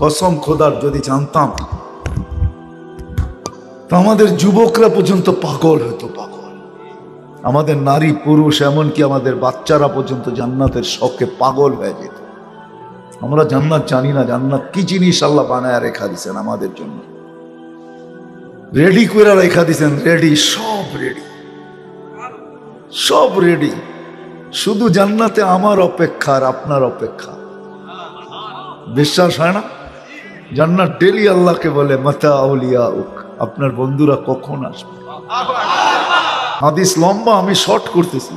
কসম খোদার যদি জানতাম আমাদের যুবকরা পর্যন্ত পাগল হতো, পাগল। আমাদের নারী পুরুষ, এমনকি আমাদের বাচ্চারা পর্যন্ত জান্নাতের শখে পাগল হয়ে যেত। আমরা জান্নাত জানি না, জান্নাত কি জিনিস আল্লাহ বানায় রেখা দিছেন আমাদের জন্য। রেডি করে রেখা দিছেন রেডি সব রেডি সব রেডি শুধু জান্নাতে আমার অপেক্ষা আর আপনার অপেক্ষা। বিশ্বাস হয় না? জান্নাত ডেলি আল্লাহকে বলে, মাতা আউলিয়া উক আপনার বন্ধুরা কখন আসবে? হাদিস লম্বা, আমি শর্ট করতেছি।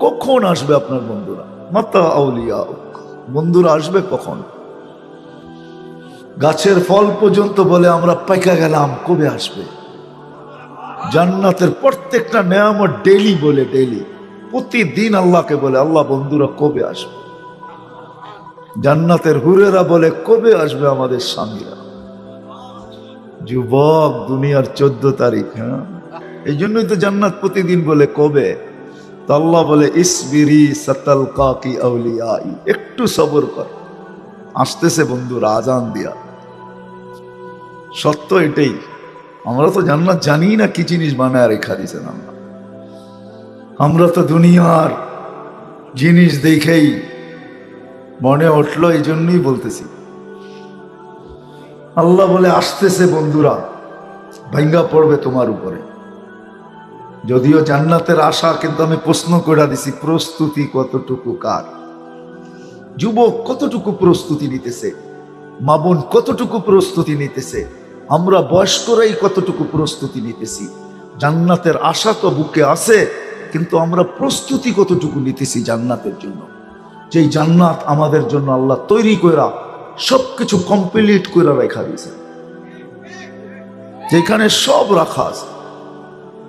কখন আসবে আপনার বন্ধুরা? মাতা আউলিয়া উক বন্ধুরা আসবে কখন? গাছের ফল পর্যন্ত বলে, আমরা পাইকা গেলাম, কবে আসবে? জান্নাতের প্রত্যেকটা নেয়ামত ডেলি বলে ডেলি প্রতিদিন আল্লাহকে বলে, আল্লাহ, বন্ধুরা কবে আসবে? জান্নাতের হুরেরা বলে, কবে আসবে আমাদের স্বামীরা? যুবক, দুনিয়ার চোদ্দ তারিখ হ্যাঁ? এই জন্যই তো জান্নাত প্রতিদিন বলে, কবে? তো আল্লাহ বলে, ইসবিরি সতল কাকি আউলিয়াই। একটু সবর কর। আসতেছে বন্ধুরা, আজান দিয়া। সত্য এটাই, আমরা তো জান্নাত জানি না কি জিনিস বানায় রেখা দিয়েছেন আমরা আমরা তো দুনিয়ার জিনিস দেখেই মনে উঠল, এই জন্যই বলতেছি। আল্লাহ বলে, আসতেছে বন্ধুরা ভাঙ্গা পড়বে তোমার উপরে। যদিও জান্নাতের আশা, কিন্তু আমি প্রশ্ন করে দিছি, প্রস্তুতি কতটুকু কার? যুবক কতটুকু প্রস্তুতি নিতেছে? মামুন কতটুকু প্রস্তুতি নিতেছে? আমরা বয়স্করাই কতটুকু প্রস্তুতি নিতেছি? জান্নাতের আশা তো বুকে আছে, কিন্তু আমরা প্রস্তুতি কতটুকু নিতেছি জান্নাতের জন্য? যেই জান্নাত আমাদের জন্য আল্লাহ তৈরি করা সবকিছু কমপ্লিট করে রেখা দিয়েছে। যেখানে সব রাখা আছে।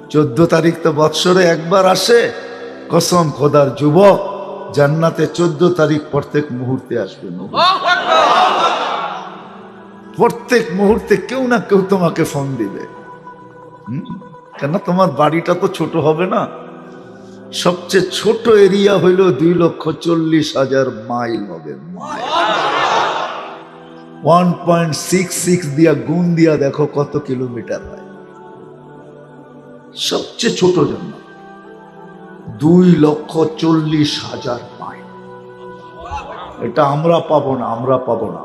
চোদ্দ তারিখ তো বৎসরে একবার আসে। কসম খোদার যুবক জান্নাতে চোদ্দ তারিখ প্রত্যেক মুহূর্তে আসবে প্রত্যেক মুহূর্তে কেউ না কেউ তোমাকে ফোন দিবে। হুম? কেন তোমার বাড়িটা তো ছোট হবে না। সবচেয়ে ছোট এরিয়া হইল দুই লক্ষ চল্লিশ হাজার মাইল হবে ওয়ান পয়েন্ট সিক্স সিক্স দিয়া গুণ দিয়া দেখো কত কিলোমিটার হয়। সবচেয়ে ছোট জন্য দুই লক্ষ চল্লিশ হাজার মাইল। এটা আমরা পাবো না, আমরা পাবো না।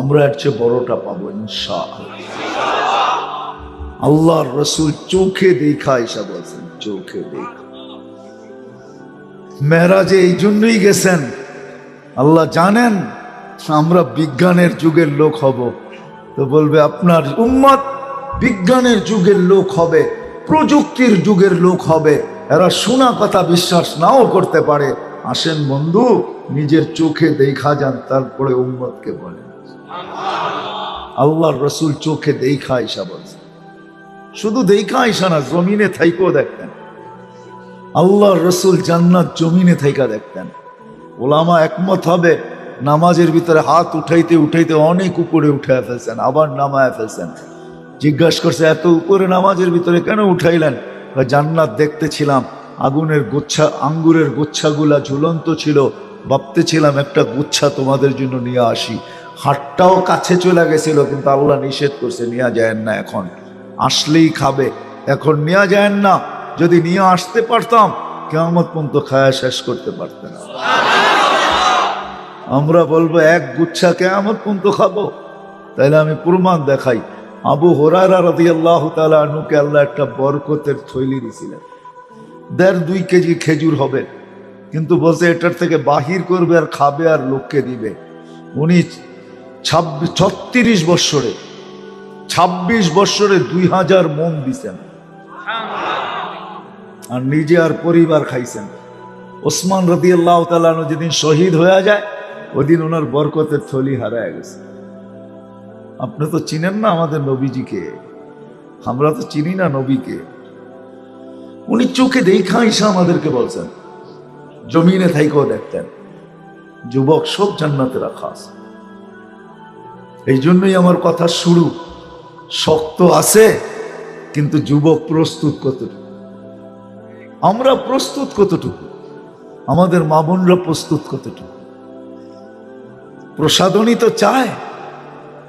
আমরা এর চেয়ে বড়টা পাবো ইনশা আল্লাহর রসুল চোখে দেখা এসা বলছেন, চোখে দেখা মেহরাজে এই জন্যই গেছেন। আল্লাহ জানেন আমরা বিজ্ঞানের যুগের লোক হব। তো বলবে, আপনার উম্মত বিজ্ঞানের যুগের লোক হবে, প্রযুক্তির যুগের লোক হবে। এরা শোনা কথা বিশ্বাস নাও করতে পারে। আসেন বন্ধু, নিজের চোখে দেখা যান, তারপরে উম্মতকে বলেন। আল্লাহর রসুল চোখে দেখা ইসা বলছে শুধু দেখা ইসা না, জমিনে থাইকেও দেখতেন। আল্লাহর রসুল জান্নাত জমিনে থাইকা দেখতেন। ওলামা একমত হবে, নামাজের ভিতরে হাত উঠাইতে উঠাইতে অনেক উপরে উঠে ফেলছেন, আবার নামায় ফেলছেন। জিজ্ঞাসা করছে, এত উপরে নামাজের ভিতরে কেন উঠাইলেন? জান্নাত দেখতেছিলাম, আগুনের গুচ্ছা, আঙ্গুরের গুচ্ছাগুলা ঝুলন্ত ছিল। ভাবতেছিলাম একটা গুচ্ছা তোমাদের জন্য নিয়ে আসি। হাটটাও কাছে চলে গেছিল, কিন্তু আল্লাহ নিষেধ করছে, নিয়ে যায় না এখন। আসলেই খাবে, এখন নিয়ে যায় না। যদি নিয়ে আসতে পারতাম কেমন পর্যন্ত খায়া শেষ করতে পারতে না। আমরা বলব, এক গুচ্ছা কেমন পর্যন্ত খাব। তাইলে আমি প্রমাণ দেখাই। আবু হোরারা রাদি আল্লাহ তালুকে আল্লাহ একটা বরকতের থৈলি দিয়েছিলেন দেড় দুই কেজি খেজুর হবে। কিন্তু বলছে, এটার থেকে বাহির করবে আর খাবে আর লোককে দিবে। উনি ছাব্বিশ ছত্রিশ বৎসরে, ছাব্বিশ বৎসরে দুই হাজার মন দিছেন। আর নিজে আর পরিবার খাইছেন। ওসমান রদি আল্লাহ তালু যেদিন শহীদ হয়ে যায়, ওদিন ওনার বরকতের থলি হারায় গেছে। আপনি তো চিনেন না আমাদের নবীজিকে? আমরা তো চিনি না নবীকে। উনি চোখে দেখা ইসা আমাদেরকে বলছেন, জমিনে থাইকেও দেখতেন, যুবক সব জান্নাতে রাখা আছে। এই জন্যই আমার কথা শুরু। শক্ত আছে, কিন্তু যুবক প্রস্তুত কতটুকু? আমরা প্রস্তুত কতটুকু? আমাদের মা বোনরা প্রস্তুত কতটুকু? প্রসাদনী তো চায়,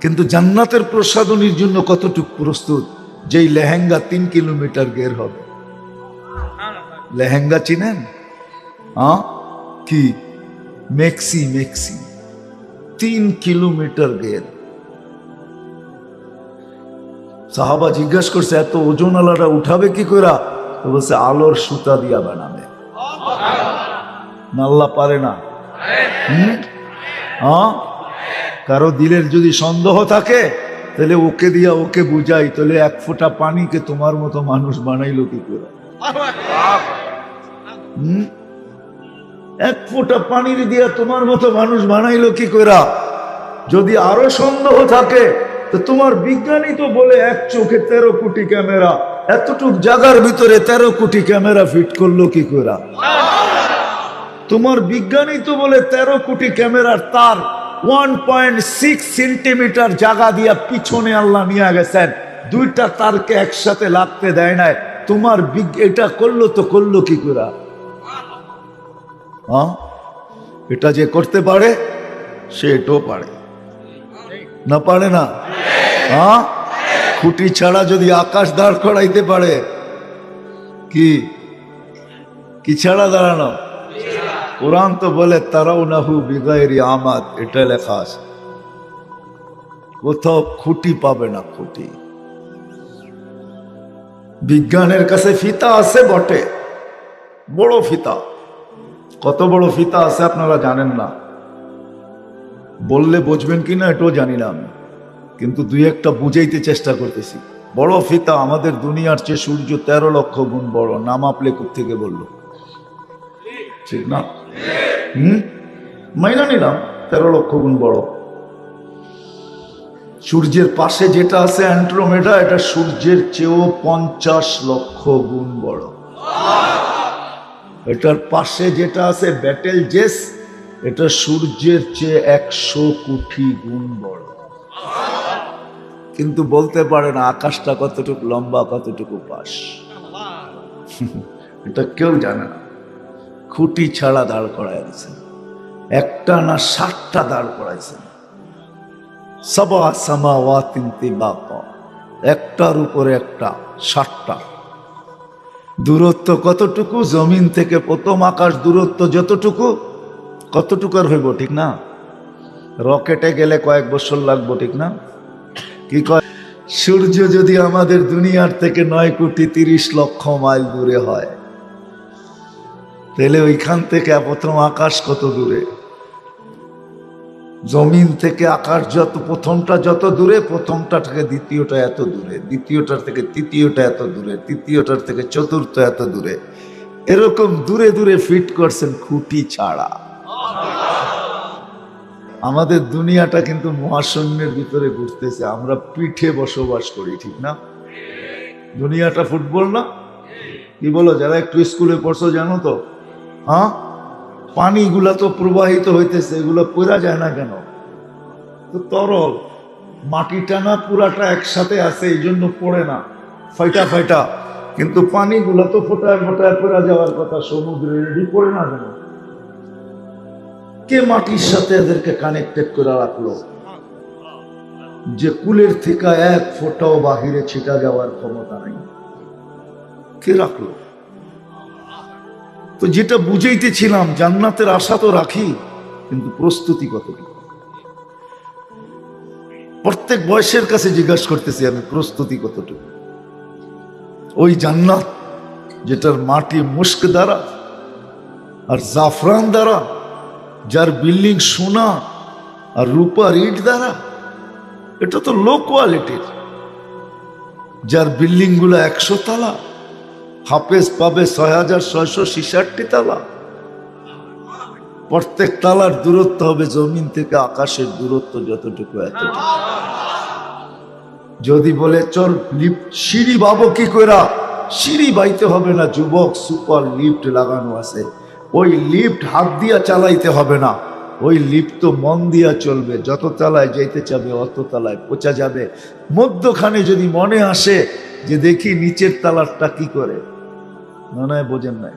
কিন্তু জান্নাতের প্রসাদনীর জন্য কতটুকু প্রস্তুত? যেই লেহেঙ্গা তিন কিলোমিটার গের হবে। লেহেঙ্গা চিনেন? কি? Maxi maxi. তিন কিলোমিটার গের সাহাবা জিজ্ঞাসা করছে, এত ওজন আলাটা উঠাবে কি করা বলছে, আলোর সুতা দিয়া বানাবে। নাল্লা পারে না। কারও দিলের যদি সন্দেহ থাকে, তাহলে ওকে দিয়া ওকে বুঝাই, তাহলে এক ফোঁটা পানিকে তোমার মতো মানুষ বানাইলো কি করে? এক ফোঁটা পানির দিয়া তোমার মতো মানুষ বানাইলো কি করা? যদি আরও সন্দেহ থাকে, তো তোমার বিজ্ঞানী তো বলে, এক চোখে তেরো কোটি ক্যামেরা। এতটুক জায়গার ভিতরে তেরো কোটি ক্যামেরা ফিট করল কি করা তোমার বিজ্ঞানী তো বলে তেরো কোটি ক্যামেরার তার ওয়ান পয়েন্ট সিক্স সেন্টিমিটার জায়গা দিয়া পিছনে আল্লাহ নিয়ে গেছেন। দুইটা তারকে একসাথে লাগতে দেয় নাই। তোমার এটা করল তো করল কি করে হ্যাঁ? এটা যে করতে পারে সে এটাও পারে। না পারে না? হ্যাঁ? খুঁটি ছাড়া যদি আকাশ দাঁড় করাইতে পারে, কি? কি ছাড়া দাঁড়ানো? কোরআন তো বলে তারাও নাহু বিগাইরি আমাদ এটা লেখা আছে। কোথাও খুঁটি পাবে না খুঁটি। বিজ্ঞানের কাছে ফিতা আছে বটে, বড় ফিতা। কত বড় ফিতা আছে আপনারা জানেন না। বললে বুঝবেন কি না এটাও জানি না আমি। কিন্তু দুই একটা বুঝাইতে চেষ্টা করতেছি। বড় ফিতা আমাদের দুনিয়ার চেয়ে সূর্য তেরো লক্ষ গুণ বড়, নাম আপলে থেকে বলল? ঠিক না? হুম? মাইনা নিলাম, তেরো লক্ষ গুণ বড়। সূর্যের পাশে যেটা আছে অ্যান্ট্রোমেডা এটা সূর্যের চেয়েও পঞ্চাশ লক্ষ গুণ বড়। এটার পাশে যেটা আছে ব্যাটেল জেস, এটা সূর্যের চেয়ে একশো কোটি গুণ বড়। কিন্তু বলতে পারে না, আকাশটা কতটুকু লম্বা, কতটুকু পাশ এটা কেউ জানে না। খুঁটি ছাড়া দাঁড় করাইছেন একটা না ষাটটা দাঁড় করাইছেন সবা সামাওয়া তিনটি বাপা একটার উপরে একটা ষাটটা দূরত্ব কতটুকু? জমিন থেকে প্রথম আকাশ দূরত্ব যতটুকু, কতটুকুর হইব, ঠিক না? রকেটে গেলে কয়েক বছর লাগবো, ঠিক না? কি কয়? সূর্য যদি আমাদের দুনিয়ার থেকে নয় কোটি তিরিশ লক্ষ মাইল দূরে হয়, তাহলে ওইখান থেকে প্রথম আকাশ কত দূরে? জমিন থেকে আকাশ যত, প্রথমটা যত দূরে, প্রথমটা থেকে দ্বিতীয়টা এত দূরে, দ্বিতীয়টার থেকে তৃতীয়টা এত দূরে, তৃতীয়টার থেকে চতুর্থ এত দূরে। এরকম দূরে দূরে ফিট করছেন খুঁটি ছাড়া। আমাদের দুনিয়াটা কিন্তু মহাশূন্যের ভিতরে ঘুরতেছে। আমরা পিঠে বসবাস করি, ঠিক না? দুনিয়াটা ফুটবল না? কি বলো, যারা একটু স্কুলে পড়ছো জানো তো? হ্যাঁ? পানিগুলা তো প্রবাহিত হইতেছে, এগুলো পড়া যায় না কেন? তো তরল। মাটি টানা পুরাটা একসাথে আছে এই জন্য পড়ে না। ফাইটা ফাইটা। কিন্তু পানিগুলো তো ফোটায় ফোটায় পড়া যাওয়ার কথা, সমুদ্রে রেডি পড়ে না কেন? কে মাটির সাথে এদেরকে কানেক্টেড করে রাখল? যে কুলের থেকে এক ফোটাও বাহিরে ছিটা যাওয়ার ক্ষমতা নাই। কে রাখল? তো যেটা বুঝাইতেছিলাম, জান্নাতের আশা তো রাখি, কিন্তু প্রস্তুতি কতটুকু? প্রত্যেক বয়সের কাছে জিজ্ঞাসা করতেছি আমি, প্রস্তুতি কতটুকু? ওই জান্নাত যেটার মাটি মুস্ক দ্বারা আর জাফরান দ্বারা যার বিল্ডিং সোনা আর রূপার ইট দ্বারা, এটা তো লো কোয়ালিটির যার বিল্ডিংগুলো একশো তালা, হাফেজ পাবে ছয় হাজার ছয়শো ছিষাটটি তালা। প্রত্যেক তালার দূরত্ব হবে জমিন থেকে আকাশের দূরত্ব যতটুকু এতটুকু। যদি বলে, চল লিফট সিঁড়ি বাবো কি কইরা? সিঁড়ি বাইতে হবে না, যুবক সুপার লিফট লাগানো আছে। ওই লিফট হাত দিয়া চালাইতে হবে না। ওই লিফট তো মন দিয়া চলবে। যত তালায় যাইতে চাবে, অত তালায় পচা যাবে। মধ্যখানে যদি মনে আসে যে দেখি নিচের তালারটা কি করে, মনে হয় বোঝেন নাই।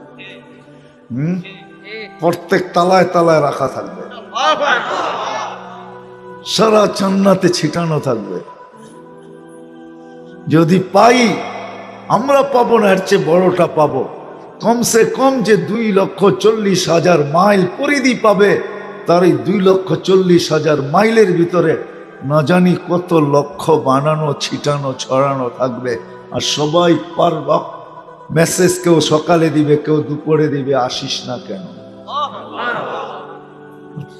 হুম? প্রত্যেক তালায় তালায় রাখা থাকবে। সারা চান্নাতে ছিটানো থাকবে। যদি পাই, আমরা পাবো না, এর চেয়ে বড়টা পাবো। কমসে কম যে দুই লক্ষ চল্লিশ হাজার মাইল পরিধি পাবে তার এই দুই লক্ষ চল্লিশ হাজার মাইলের ভিতরে না জানি কত লক্ষ বানানো, ছিটানো, ছড়ানো থাকবে। আর সবাই পারব। মেসেজ কেউ সকালে দিবে, কেউ দুপুরে দিবে, আসিস না কেন?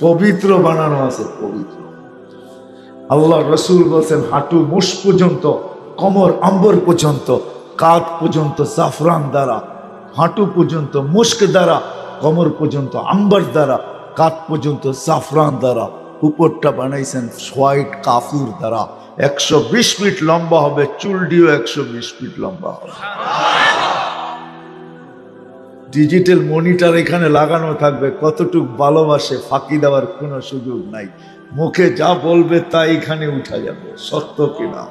পবিত্র বানানো আছে, পবিত্র। আল্লাহ রসুল বলছেন, হাঁটু মুষ পর্যন্ত, কমর আম্বর পর্যন্ত কাঁধ পর্যন্ত, জাফরান দ্বারা হাঁটু পর্যন্ত মুস্ক দ্বারা কমর পর্যন্ত আম্বার দ্বারা কাঁধ পর্যন্ত জাফরান দ্বারা উপরটা বানাইছেন হোয়াইট কাফুর দ্বারা। একশো বিশ ফিট লম্বা হবে চুলডিও একশো বিশ ফিট লম্বা হবে। ডিজিটাল মনিটর এখানে লাগানো থাকবে কতটুক ভালোবাসে ফাঁকি দেওয়ার কোনো সুযোগ নাই। মুখে যা বলবে তা এখানে উঠা যাবে সত্য কিনা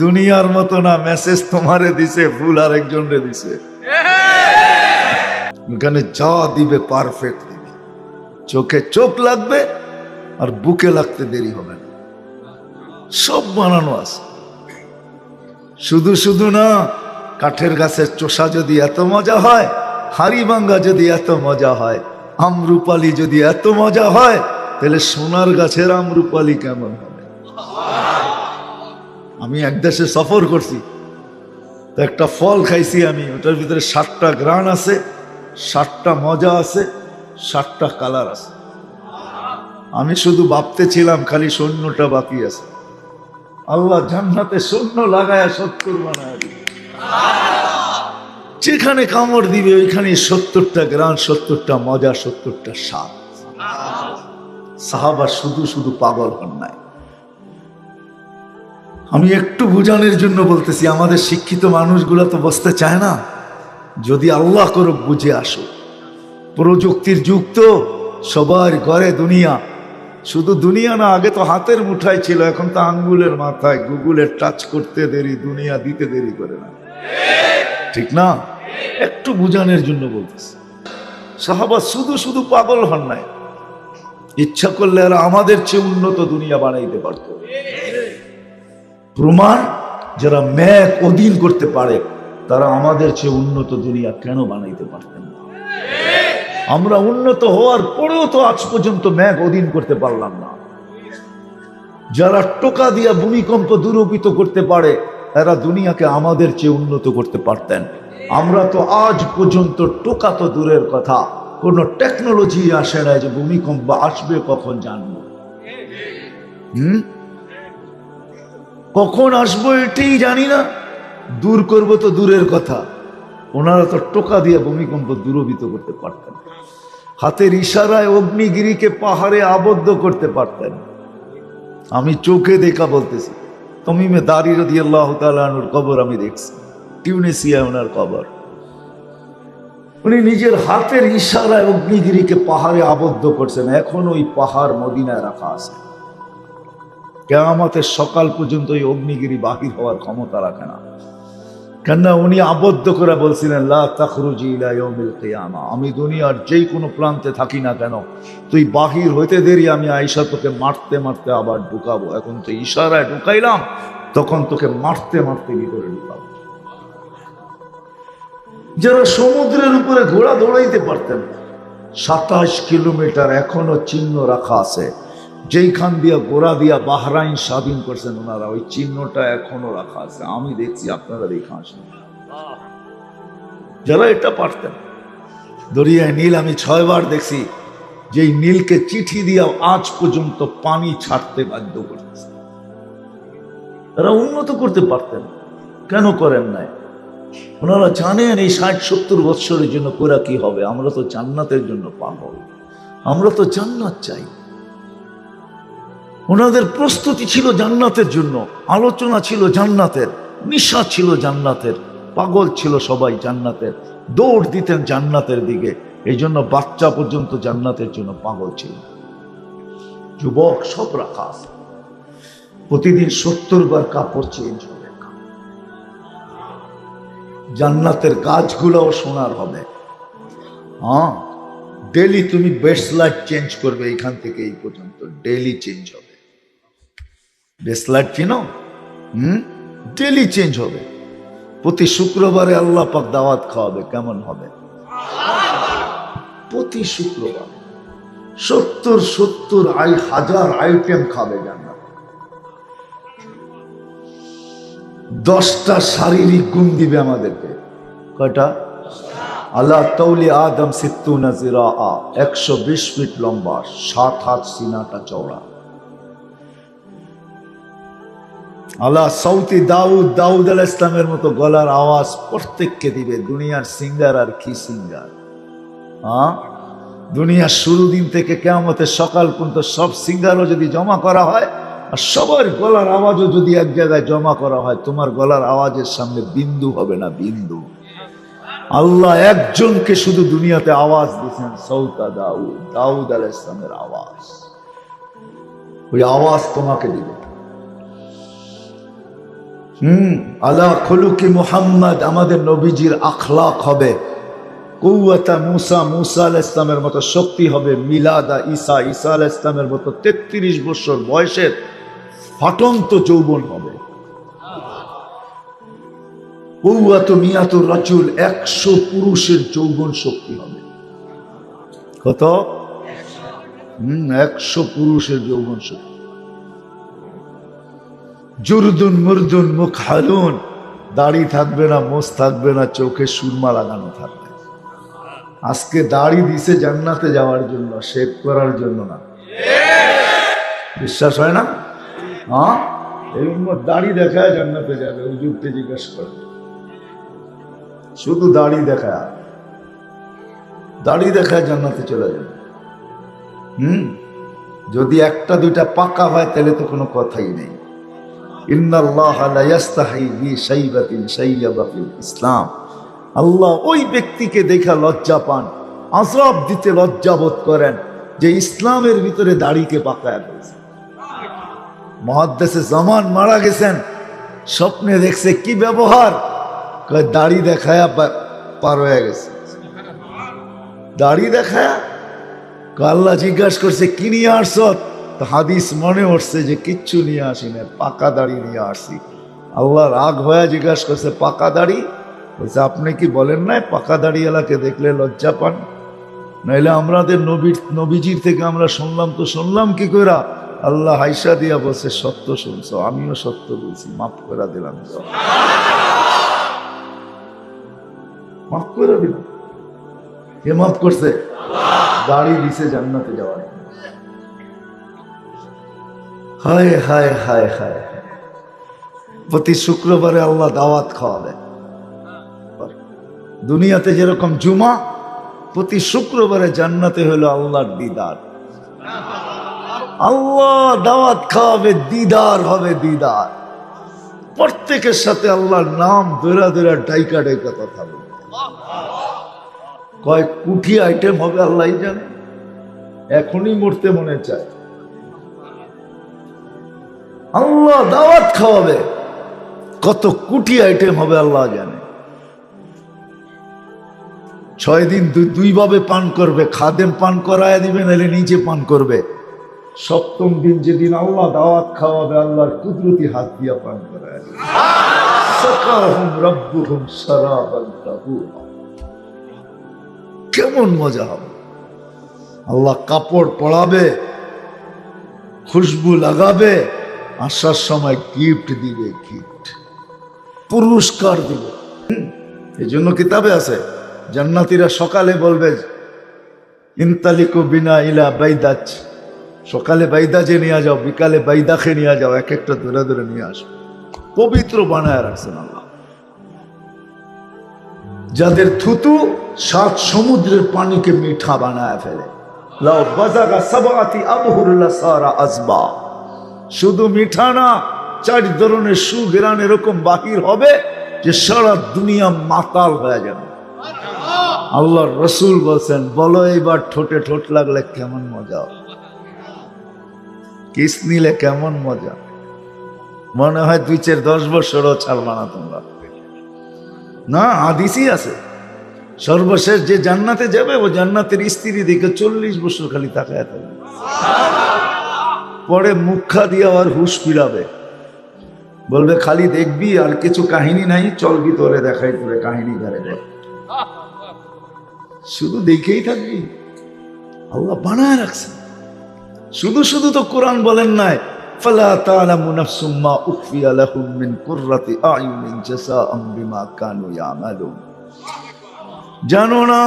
দুনিয়ার মতো না মেসেজ তোমারে দিছে ভুল আর একজনরে দিছে এখানে যা দিবে পারফেক্ট দিবে। চোখে চোখ লাগবে আর বুকে লাগতে দেরি হবে না। সব বানানো আছে। শুধু শুধু না, কাঠের গাছের চোষা যদি এত মজা হয় হাড়িভাঙ্গা যদি এত মজা হয়, আমরুপালি যদি এত মজা হয়, তাহলে সোনার গাছের আমরুপালি কেমন হবে? আমি এক দেশে সফর করছি, তো একটা ফল খাইছি আমি, ওটার ভিতরে ষাটটা গ্রান আছে ষাটটা মজা আছে ষাটটা কালার আছে। আমি শুধু ভাবতে ছিলাম খালি সৈন্যটা বাকি আছে। আল্লাহ জান্নাতে সৈন্য লাগায় সত্তর বানায় যেখানে কামড় দিবে, ওইখানে সত্তরটা গ্রান সত্তরটা মজা, সত্তরটা স্বাদ। সাহাবা শুধু শুধু পাগল হন নাই। আমি একটু বোঝানোর জন্য বলতেছি, আমাদের শিক্ষিত মানুষগুলো তো বসতে চায় না। যদি আল্লাহ করো বুঝে আসো। প্রযুক্তির যুগ তো, সবার ঘরে দুনিয়া। শুধু দুনিয়া না, আগে তো হাতের মুঠাই ছিল, এখন তো আঙ্গুলের মাথায় গুগলের টাচ করতে দেরি, দুনিয়া দিতে দেরি করে না। ঠিক না? একটু বুঝানোর জন্য বলতেছি। সাহাবা শুধু শুধু পাগল হন নাই। ইচ্ছা করলে আর আমাদের চেয়ে উন্নত দুনিয়া বানাইতে পারত। প্রমাণ যারা ম্যাক অধীন করতে পারে তারা আমাদের চেয়ে উন্নত দুনিয়া কেন বানাইতে পারতেন না? আমরা উন্নত হওয়ার পরেও তো আজ পর্যন্ত ম্যাক অধীন করতে পারলাম না। যারা টোকা দিয়া ভূমিকম্প দুরূপিত করতে পারে এরা দুনিয়াকে আমাদের চেয়ে উন্নত করতে পারতেন। আমরা তো আজ পর্যন্ত টোকা তো দূরের কথা, কোনো টেকনোলজি আসে না যে ভূমিকম্প আসবে কখন জানব। কখন আসব এটাই জানি না। দূর করব তো দূরের কথা। ওনারা তো টোকা দিয়ে ভূমিকম্প দূরবিত করতে পারতেন। হাতের ইশারায় অগ্নিগিরিকে পাহাড়ে আবদ্ধ করতে পারতেন। আমি চোখে দেখা বলতেছি, তমিমে দাঁড়ি রদি আল্লাহ তালুর কবর আমি দেখছি টিউনেসিয়া ওনার কবর। উনি নিজের হাতের ইশারায় অগ্নিগিরিকে পাহাড়ে আবদ্ধ করছেন, এখন ওই পাহাড় মদিনায় রাখা আছে। কেয়ামতের সকাল পর্যন্ত ওই অগ্নিগিরি বাহির হওয়ার ক্ষমতা রাখে না। কেননা উনি আবদ্ধ করে বলছিলেন, লা আমি দুনিয়ার যেই কোনো প্রান্তে থাকি না কেন, তুই বাহির হইতে দেরি, আমি আইসা তোকে মারতে মারতে আবার ঢুকাবো। এখন তো ইশারায় ঢুকাইলাম, তখন তোকে মারতে মারতে ভিতরে ঢুকাবো? যারা সমুদ্রের উপরে ঘোড়া দৌড়াইতে পারতেন সাতাশ কিলোমিটার এখনও চিহ্ন রাখা আছে। যেইখান দিয়া গোড়া দিয়া বাহরাইন স্বাধীন করছেন ওনারা, ওই চিহ্নটা এখনও রাখা আছে। আমি দেখছি, আপনারা দেখে আসেন। যারা এটা পারতেন, দরিয়ায় নীল, আমি ছয়বার দেখছি, যেই নীলকে চিঠি দিয়া আজ পর্যন্ত পানি ছাড়তে বাধ্য করতেছে। তারা উন্নত করতে পারতেন, কেন করেন নাই? ওনারা জানেন এই ষাট, সত্তর বৎসরের জন্য কোরা কি হবে? আমরা তো জান্নাতের জন্য পাগল। আমরা তো জান্নাত চাই। ওনাদের প্রস্তুতি ছিল জান্নাতের জন্য, আলোচনা ছিল জান্নাতের, নিশা ছিল জান্নাতের, পাগল ছিল সবাই জান্নাতের, দৌড় দিতেন জান্নাতের দিকে। এই জন্য বাচ্চা পর্যন্ত জান্নাতের জন্য পাগল ছিল। যুবক সব রাখা আছে প্রতিদিন সত্তর বার কাপড় চেঞ্জ হবে জান্নাতের গাছগুলোও সোনার হবে। হ্যাঁ ডেলি তুমি বেস্ট লাইফ চেঞ্জ করবে এইখান থেকে এই পর্যন্ত ডেলি চেঞ্জ হবে। বেসলাইট চিনো হুম? ডেলি চেঞ্জ হবে। প্রতি শুক্রবারে আল্লাহ পাক দাওয়াত খাওয়াবে, কেমন হবে? প্রতি শুক্রবার। সত্তর সত্তর আই, হাজার আইটেম খাবে জান্নাত। দশটা শারীরিক গুণ দিবে আমাদেরকে। কয়টা? আল্লাহ তৌলি আদম সিত্তু নাজিরা আ একশো বিশ ফিট লম্বা, সাত হাত সিনাটা চওড়া। আল্লাহ সৌতি দাউদ দাউদ আল ইসলামের মতো গলার আওয়াজ প্রত্যেককে দিবে। দুনিয়ার সিঙ্গার আর কি সিঙ্গার? হ্যাঁ দুনিয়ার শুরু দিন থেকে কেমতের সকাল পর্যন্ত সব সিঙ্গারও যদি জমা করা হয়, আর সবার গলার আওয়াজও যদি এক জায়গায় জমা করা হয়, তোমার গলার আওয়াজের সামনে বিন্দু হবে না, বিন্দু। আল্লাহ একজনকে শুধু দুনিয়াতে আওয়াজ দিয়েছেন, সৌতা দাউদ দাউদ আল ইসলামের আওয়াজ। ওই আওয়াজ তোমাকে দিবে। হুম, আলা খলুকি মুহাম্মদ, আমাদের নবীজির আখলাক হবে। কৌয়াতা মুসা মুসা আল ইসলামের মতো শক্তি হবে। মিলাদা ঈসা ঈসা আল ইসলামের মতো তেত্রিশ বছর বয়সের ফাটন্ত যৌবন হবে। কৌয়াত মিয়াত রাজুল, একশো পুরুষের যৌবন শক্তি হবে। কত? হম, একশো পুরুষের যৌবন শক্তি। জুরদুন মুরদুন মুখ হালুন দাড়ি থাকবে না, মোষ থাকবে না, চোখে সুরমা লাগানো থাকবে। আজকে দাড়ি দিছে জান্নাতে যাওয়ার জন্য, শেভ করার জন্য না। বিশ্বাস হয় না? হ্যাঁ? দাড়ি দেখায় জান্নাতে যাবে, হুজুরকে জিজ্ঞেস করে। শুধু দাড়ি দেখায় দাড়ি দেখায় জান্নাতে চলে যাবে। হুম? যদি একটা, দুইটা পাকা হয়, তাহলে তো কোনো কথাই নেই। ইসলাম। আল্লাহ ওই ব্যক্তিকে দেখা লজ্জা পান আজরাব দিতে লজ্জা বোধ করেন যে ইসলামের ভিতরে দাড়িকে পাকায় ফেলছে। মহাদ্দেশে জামান মারা গেছেন, স্বপ্নে দেখছে কি ব্যবহার দাড়ি দেখায়া পার হয়ে গেছে। দাড়ি দেখায়া আল্লাহ জিজ্ঞাসা করছে, কি নিয়ে হাদিস মনে উঠছে যে কিচ্ছু নিয়ে আসি না, পাকা দাড়ি নিয়ে আসি। আল্লাহ রাগ হয়ে জিজ্ঞাসা করছে, পাকা দাড়ি? বলছে, আপনি কি বলেন নাই, পাকা দাড়ি এলাকে দেখলে লজ্জা পান? নাইলে আমাদের নবীর, নবীজির থেকে আমরা শুনলাম তো শুনলাম কি কইরা? আল্লাহ হাইসা দিয়া বলছে, সত্য শুনছ, আমিও সত্য বলছি, মাফ করে দিলাম মাফ করে দিলাম। কে মাফ করছে? দাড়ি দিছে জান্নাতে যাওয়ার হায় হায় হায় হায়। প্রতি শুক্রবারে আল্লাহ দাওয়াত খাওয়াবে। দুনিয়াতে যেরকম জুমা, প্রতি শুক্রবারে জান্নাতে হলো আল্লাহর দিদার। আল্লাহ দাওয়াত খাওয়াবে, দিদার হবে দিদার। প্রত্যেকের সাথে আল্লাহর নাম দৈরা দৈরা ডাইকা ডাইকা কথা বলবে। কয় কুঠি আইটেম হবে আল্লাহ জানে। এখনই মরতে মনে চায়। আল্লাহ দাওয়াত খাওয়াবে। কত কুটি আইটেম হবে আল্লাহ জানে। ছয় দিন দুই দুইভাবে পান করবে, খাদেম পান করায় দিবে, নাহলে নিজে পান করবে। সপ্তম দিন যেদিন আল্লাহ দাওয়াত খাওয়াবে, আল্লাহর কুদরতি হাত দিয়া পান করায়। কেমন মজা হবে। আল্লাহ কাপড় পড়াবে খুশবু লাগাবে আসার সময় গিফট দিবে গিফট পুরস্কার দিবে। এই জন্য কিতাবে আছে, জান্নাতীরা সকালে বলবে, ইনতালিকু বিনা ইলা বাইদাজ সকালে বাইদাজে নিয়ে যাও, বিকালে বাইদাখে নিয়ে যাও, এক একটা ধরে ধরে নিয়ে আসো পবিত্র বানায় রাখছেন আল্লাহ। যাদের থুতু সাত সমুদ্রের পানিকে মিঠা বানায় ফেলে। লাও বাজাগা সাবাতি আবহুরুল্লাহ সারা আজবা শুধু মিঠা না, চার ধরনের সুগেরান এরকম বাহির হবে যে সারা দুনিয়া মাতাল হয়ে যাবে। আল্লাহ রসুল বলছেন, বলো এইবার ঠোঁটে ঠোঁট লাগলে কেমন মজা? কিস নিলে কেমন মজা? মনে হয় দুই চার দশ বছরও ছাড়বা না তোমরা। না, হাদিসই আছে। সর্বশেষ যে জান্নাতে যাবে, ও জান্নাতের স্ত্রী দেখে চল্লিশ বছর খালি তাকায় থাকবে। পরে মুখা দিয়ে আবার হুশ ফিরাবে। বলবে, খালি দেখবি, আর কিছু কাহিনী নাই, চল ভিতরে দেখাই তোরে কাহিনী ধরে শুধু দেখেই থাকবি। আল্লাহ বানায় রাখছে। শুধু শুধু তো কোরআন বলেন নাই, ফালা তাআলামু নাফসুম মা লাহুম মিন কুররাতি আয়ুনিন জাযাআম বিমা কানু ইয়ামালুন। জানো না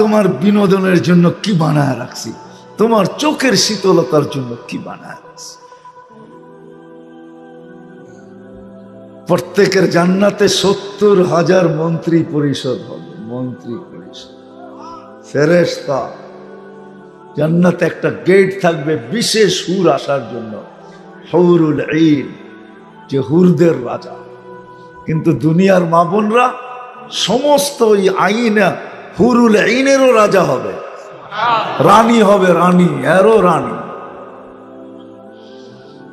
তোমার বিনোদনের জন্য কি বানায় রাখছি। তোমার চোখের শীতলতার জন্য কি বানায়? প্রত্যেকের জান্নাতে সত্তর হাজার মন্ত্রী পরিষদ হবে। মন্ত্রী পরিষদ। ফেরেস্তা জান্নাতে একটা গেট থাকবে বিশেষ হুর আসার জন্য। হৌরুল ঈদ, যে হুরদের রাজা। কিন্তু দুনিয়ার মা বোনরা সমস্ত ওই আইনা হুরুল আইনেরও রাজা হবে। রানী হবে রানী, এরও রানী।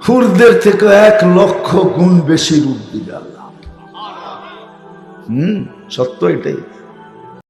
হুরদের থেকে এক লক্ষ গুণ বেশি রূপ দিবে আল্লাহ। হুম, সত্য এটাই।